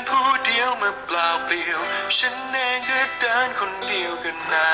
นผู้เดียวเมื่อเปล่าเปลี่ยว ฉันเองก็เดินคนเดียวกันนา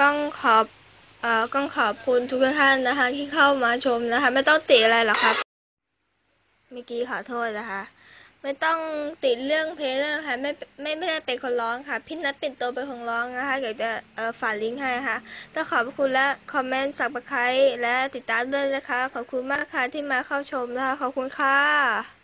ก็ขอบเอ่อก็ขอบคุณทุกท่านนะคะ ที่เข้ามาชมนะคะ ไม่ต้องติอะไรหรอกครับเมื่อกี้ขอโทษนะคะ ไม่ต้องติดเรื่องเพลงเรื่องค่ะไม่ไม่ไม่ได้เป็นคนร้องค่ะพี่นัทเป็นตัวเป็นคนร้องนะคะเดี๋ยวจะเอ่อฝากลิงก์ให้ค่ะต้องขอบคุณและคอมเมนต์สับสไครและติดตามด้วยนะคะ ขอบคุณมากค่ะที่มาเข้าชมนะคะขอบคุณค่ะ